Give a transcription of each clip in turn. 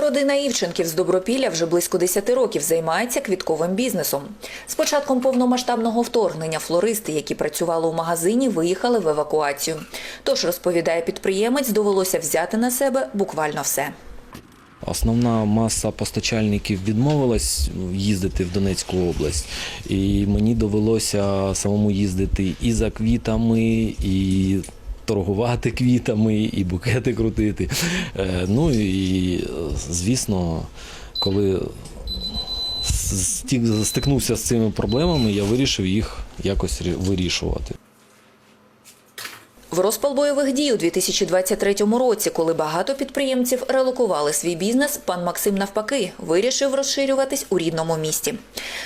Родина Івченків з Добропілля вже близько 10 років займається квітковим бізнесом. З початком повномасштабного вторгнення флористи, які працювали у магазині, виїхали в евакуацію. Тож, розповідає підприємець, довелося взяти на себе буквально все. Основна маса постачальників відмовилась їздити в Донецьку область, і мені довелося самому їздити і за квітами, і торгувати квітами, і букети крутити. Е, Ну і звісно, коли стикнувся з цими проблемами, я вирішив їх якось вирішувати. В розпал бойових дій у 2023 році, коли багато підприємців релокували свій бізнес, пан Максим навпаки вирішив розширюватись у рідному місті.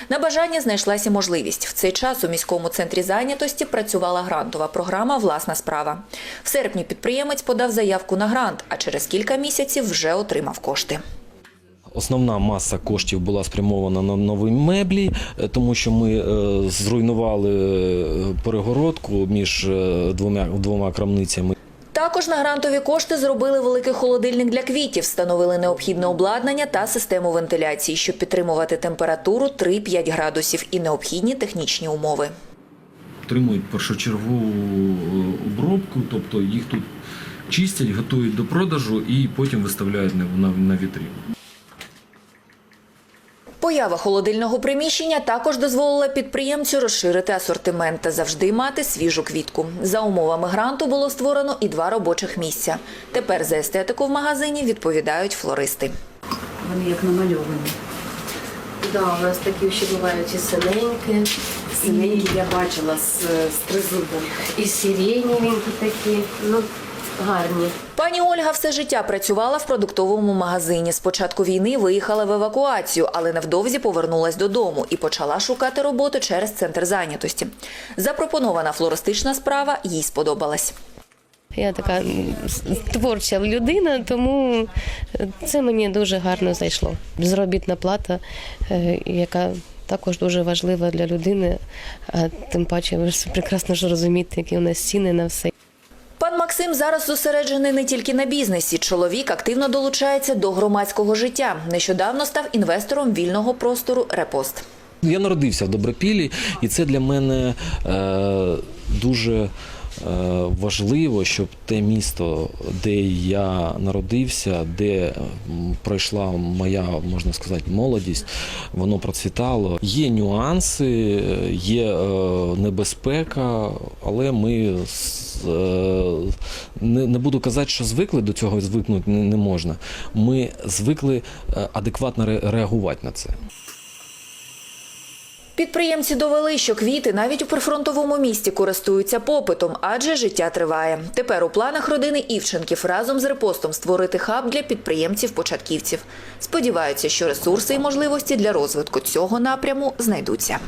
На бажання знайшлася можливість. В цей час у міському центрі зайнятості працювала грантова програма Власна справа. В серпні підприємець подав заявку на грант, а через кілька місяців вже отримав кошти. Основна маса коштів була спрямована на нові меблі, е, тому що ми е, зруйнували е, перегородку між двома, двома крамницями. Також на грантові кошти зробили великий холодильник для квітів, встановили необхідне обладнання та систему вентиляції, щоб підтримувати температуру 3-5 градусів і необхідні технічні умови. отримують першочергову обробку, тобто їх тут чистять, готують до продажу і потім виставляють на вітрину. Поява холодильного приміщення також дозволила підприємцю розширити асортимент та завжди мати свіжу квітку. За умовами гранту було створено і два робочих місця. Тепер за естетику в магазині відповідають флористи. Вони як намальовані. Да, у нас такі ще бувають і синенькі, Синенькі я бачила з, з тризубом. і сиреневенькі такі, ну, гарні. Пані Ольга все життя працювала в продуктовому магазині. З початку війни виїхала в евакуацію, але невдовзі повернулась додому і почала шукати роботу через центр зайнятості. Запропонована флористична справа їй сподобалась. Я така творча людина, тому це мені дуже гарно зайшло. Заробітна плата, е, яка також дуже важлива для людини, а тим паче ви ж прекрасно ж розумієте, які у нас ціни на все. Максим зараз зосереджений не тільки на бізнесі. Чоловік активно долучається до громадського життя. Нещодавно став інвестором вільного простору Репост. Я народився в Добропіллі, і це для мене е, дуже е, важливо, щоб те місто, де я народився, де пройшла моя, можна сказати, молодість, воно процвітало. Є нюанси, є е, небезпека, але ми е, не, не буду казати, що звикли до цього звикнути не, не можна. Ми звикли е, адекватно реагувати на це. Підприємці довели, що квіти навіть у прифронтовому місті користуються попитом, адже життя триває. Тепер у планах родини Івченків разом з репостом створити хаб для підприємців-початківців. Сподіваються, що ресурси і можливості для розвитку цього напряму знайдуться.